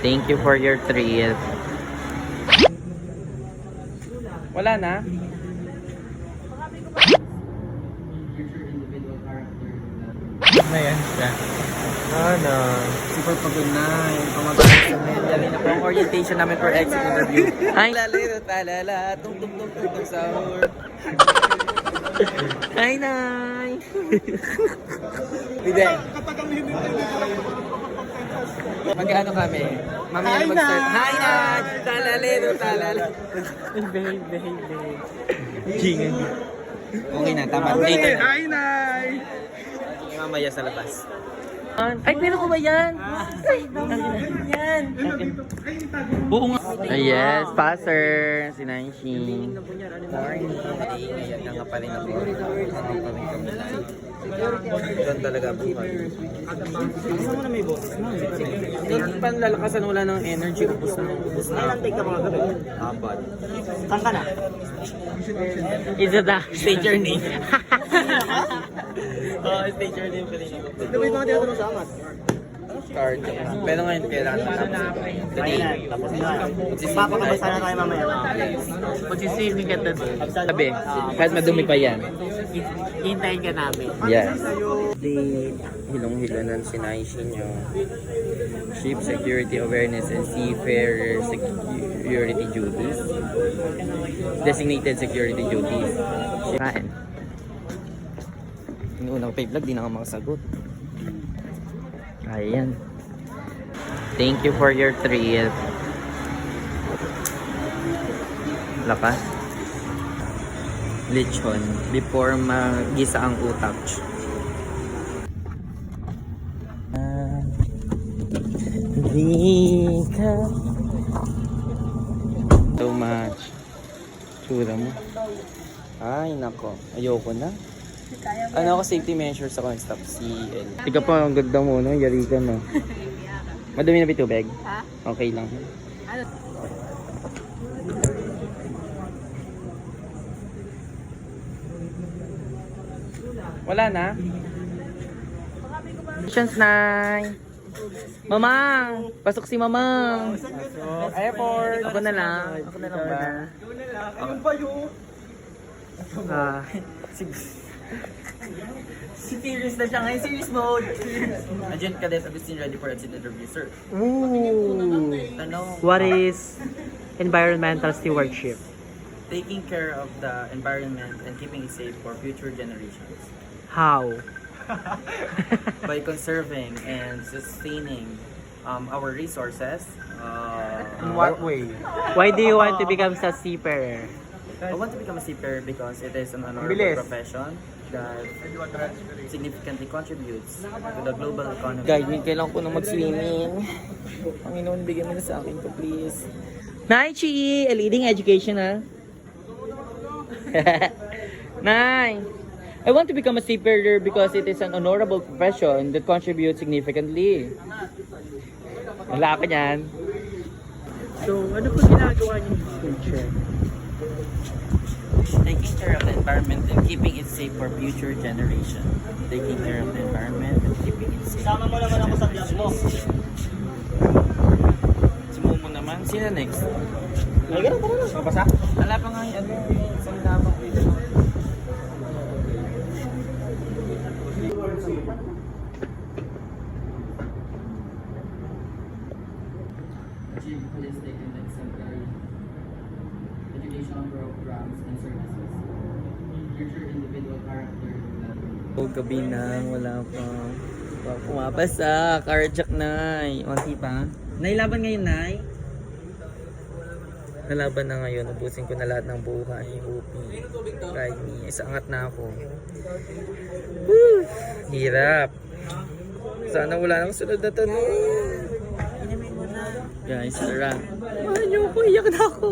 Thank you for your treat. Wala na? Na yan siya. Ano? Super pagod na. Yung pamagaling sa media. Ang orientation namin for exit interview. Ay, lalito, talala. Tung tung tung tung tung sahur. Hi, Nay! Hindi. Mag-ano kami? Mamaya na mag-start. Hi, Nay! Talalito, talala. Behave, behave, behave. Jingan. Okay na, tama. Later na. Hi, Nay! Mamaya sa labas. Ay, meron ko ba yan? Ay, yan. Oo nga. Ay, yes, passer. Si Nancy. Morning. Ayan na nga pa rin ako. Doon talaga buhay. Gusto mo na may boses mo? Hindi pa lalakasan wala ng energy. Ubus na. Ubus na. Ilang take ka mga gabi? Abad. Saan ka na? Is it the state your name? Oo, state your name pa rin ako. Ito may mga tinatanong sa amat. Card. Pero ngayon kailangan matapos. Today. Tapos na. Papakabasa na tayo mamaya. Magsisaving ka doon. Sabi, kahit madumi pa yan. Hintayin ka namin. Yes. The hilong-hilanan si Naishi nyo. Ship security awareness and seafarer security duties. Designated security duties. Kain. Yung unang pay vlog, di na ka makasagot. Ayan. Thank you for your treat. Lakas. Lechon before magisa ang utak. Ah, Di ka So much. Tsura mo. Ay, nako. Ayoko na. Ano ako safety measures ako nag-stop CL. Tika pa, ang ganda mo, no? Yari ka, no? Madumi na ba tubig? Ha? Okay lang. Wala na? Questions, Nay. Mamang! Pasok si Mamang! Airport! Ako na lang. Ako na lang ba? Ano ba yun? Ah, Si serious na siya ngayon. Serious mode. Agent Cadet Agustin ready for exit interview, sir. Ooh. Tanong, What is environmental stewardship? taking care of the environment and keeping it safe for future generations How? by conserving and sustaining um, our resources. Uh, In what way? Why do you want to become a seafarer? I want to become a seafarer because it is an honorable Bilis. profession that significantly contributes to the global economy. Guide me, kailangan ko na mag-swimming. Panginoon, bigyan mo na sa akin to, please. Nay, Chi! A leading education, ha? Nay! I want to become a seafarer because it is an honorable profession that contributes significantly. Wala ka niyan. So, ano po ginagawa niyo future? Taking care of the environment and keeping it safe for future generation. Taking care of the environment and keeping it safe. Sama mo naman ako sa vlog mo. Si Momo naman. Sino next? Ay, ganun, tara na. Mabasa? Wala pa nga yung ano, isang labang dito. Achieve holistic and exemplary educational programs and services. Future individual character development. O gabi na, wala pa. Pa pumapasa, carjack na. Onti pa. Nailaban ngayon, Nay? Nalaban na ngayon. Ubusin ko na lahat ng buhay. UP. Ride me. Isangat na ako. Woo! Hirap. Sana wala nang sunod na tanong. Guys, tara. Mahal niyo ako. Iyak na ako.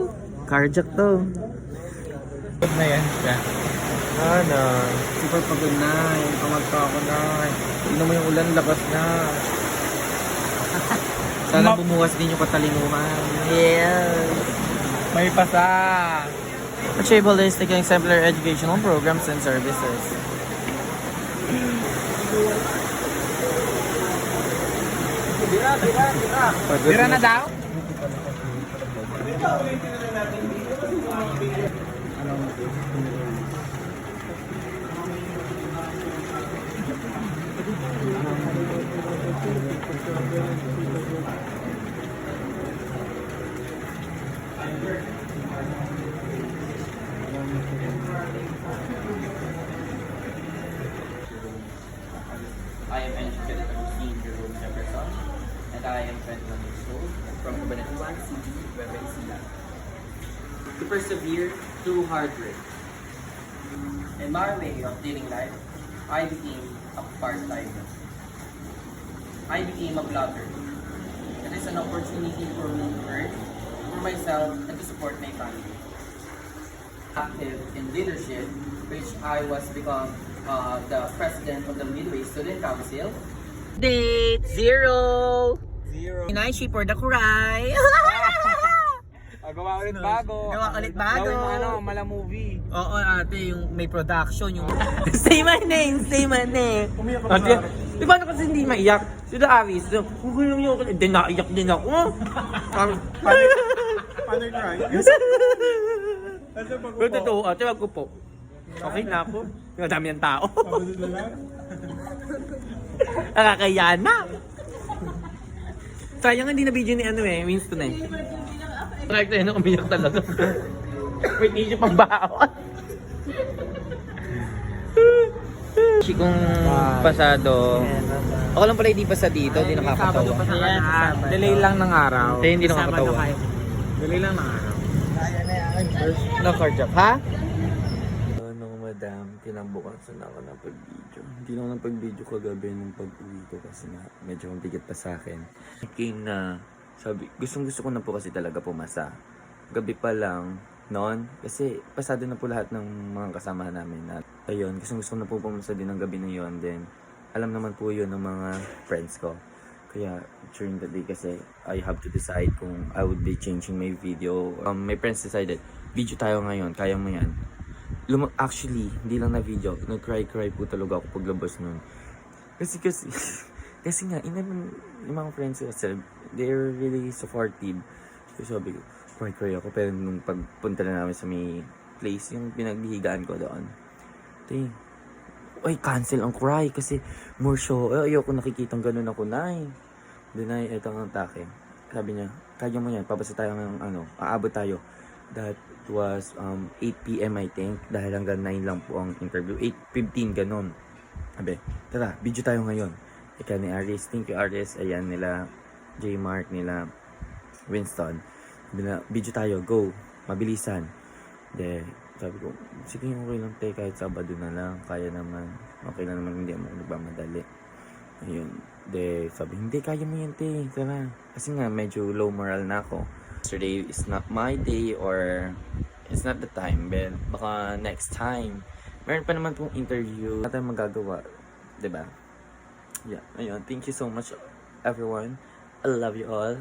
Carjack to. Pagod na yan siya. Ano? Super pagod na. Yung pamagka ako na. Tingnan mo yung ulan, lakas na. Sana bumukas din yung katalinuhan. Yes. May pasa. Achieve holistic and exemplary educational programs and services. Tira, tira, tira. Tira na daw? I and I am 21 years old from Cabanatuan City, Ecija. To persevere through hard work. In my way of living life, I became a part-timer. I became a blogger. It is an opportunity for me to earn for myself and to support my family. Active in leadership, which I was become uh, the president of the Midway Student Council. Date zero. Zero. Inaishi for the cry. Ah, gawa ulit bago. Gawa ulit bago. Gawin mo ano, mala movie. Oo ate, yung may production, yung... say my name, say my name. Umiyak Ate, di ba na kasi hindi maiyak? Sila Aris, so, kung gulo niyo ako, hindi naiyak din ako. Paano yung cry? Pero totoo, ate, wag ko po. Okay na ako. Yung dami ng tao. Nakakaya na. Sayang hindi na video ni ano eh, Winston eh. Correct na yun, umiyak talaga. Wait, hindi pang baon. Chikong pasado. Ako lang pala hindi pasa dito, hindi nakakatawa. Delay lang ng araw. Kaya hindi nakakatawa. Delay lang ng araw. No car job, ha? Madam, kinabukasan na ako ng pag-video. Hindi na ako ng pag-video kagabi nung pag-uwi ko kasi nga medyo mabigat pa sa akin. Thinking na, sabi, gustong gusto ko na po kasi talaga pumasa. Gabi pa lang, noon, kasi pasado na po lahat ng mga kasama namin. At ayun, gustong gusto ko na po pumasa din ng gabi na yun. Then, alam naman po yun ng mga friends ko. Kaya during the day kasi I have to decide kung I would be changing my video. Um, my friends decided, video tayo ngayon, kaya mo yan. Lum- actually, hindi lang na video. Nag-cry-cry po talaga ako paglabas nun. Kasi kasi, kasi nga, ina yung mga friends ko they're really supportive. So sabi ko, cry-cry ako. Pero nung pagpunta na namin sa may place, yung pinaghihigaan ko doon, ting, ay, cancel ang cry kasi more show. Ay, ayoko nakikitang ganun ako, nay. Dinay, ito ang atake. Sabi niya, kaya mo yan, papasa tayo ng ano, aabot tayo. That was um, 8 p.m. I think, dahil hanggang 9 lang po ang interview. 8.15, ganun. Sabi, tara, video tayo ngayon. Ika ni Aris, thank you Aris. Ayan nila, J. Mark, nila, Winston. Sabi na, video tayo, go. Mabilisan. De, sabi ko, sige okay lang te, kahit Sabado na lang, kaya naman. Okay na naman, hindi ako nagmamadali. Ayun. De, sabi, hindi, kaya mo yan te, tara. Kasi nga, medyo low moral na ako. Yesterday is not my day or it's not the time, but baka next time. Meron pa naman pong interview. Wala tayong magagawa. ba? Yeah, ayun. Thank you so much, everyone. I love you all.